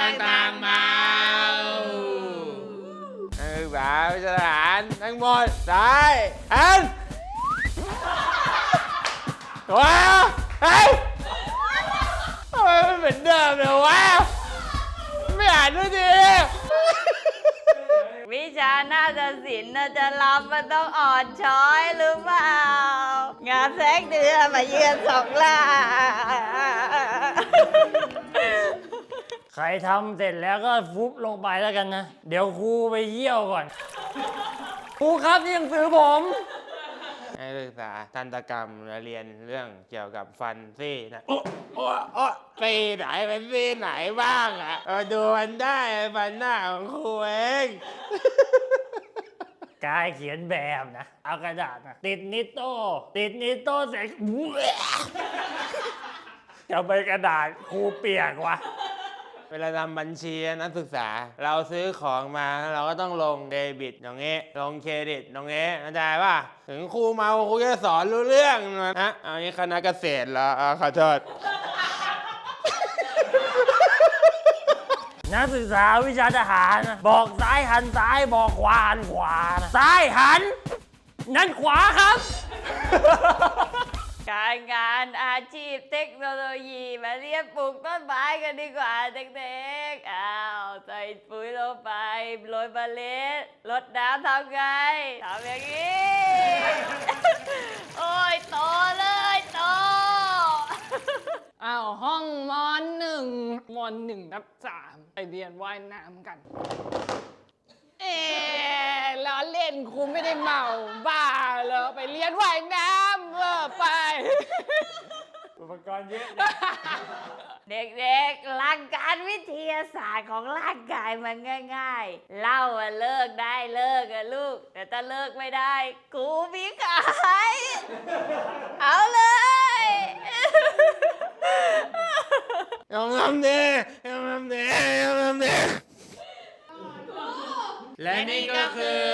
ต่างๆมานักศึกษาวิชาทหารทั้งหมดซ้ายหันว้าวเฮ้ยทำไมมันเหมือนเดิมเลยวะไม่อ่านด้วยดิวิชานาฏศิลป์น่าจะรับมันต้องอ่อนช้อยหรือเปล่า งานแสงเดือนมาเยือนสองล่า ใครทำเสร็จแล้วก็ฟุบลงไปแล้วกันนะ เดี๋ยวครูไปเยี่ยวก่อน ครูครับนี่หนังสือผมนักศึกษาทันตกรรมและเรียนเรื่องเกี่ยวกับฟันซี่นะโอ้โอ้โอ้ซี่ไหนเป็นซี่ไหนบ้างอะเออดูมันได้ฟันหน้าของครูเองกายเขียนแบบนะ เอากระดาษนะติดนิโต้ ติดนิโต้เสร็จจะไปกระดาษครูเปียกวะ เวลาทำบัญชีนักศึกษา เราซื้อของมาเราก็ต้องลงเดบิตตรงนี้ลงเครดิตตรงนี้เข้าใจป่ะถึงครูเมาครูจะสอนรู้เรื่องนะเอานี้คณะเกษตรเหรออ่าขอโทษนักศึกษาวิชาทหารนะบอกซ้ายหันซ้ายบอกขวาหันขวานะซ้ายหัน นั่นขวาครับารงานอาชีพเทคโนโลยีมาเรียนปลูกต้นไม้กันดีกว่าเด็กๆ อ้าวใส่ปุ๋ยลงไปโรยเมล็ดรดน้ำทำไงทำอย่างนี้ โอ้ยโตเลยโต อ้าวห้องมอนหนึ่งมอนหนึ่งนับสามไปเรียนว่ายน้ำกัน เอ๊ะล้อเล่นครูไม่ได้เมาบ้าเหรอไปเรียนว่ายน้ำ อุปกรณ์เยอะเด็กๆ หลักการวิทยาศาสตร์ของร่างกายมันง่าย ๆเหล่าอะเลิกได้เลิกอะลูก แต่ถ้าเลิกไม่ได้กูมีขายเอาเลย ยอมทำดียอมทำดียอมทำดีและนี่ก็คือ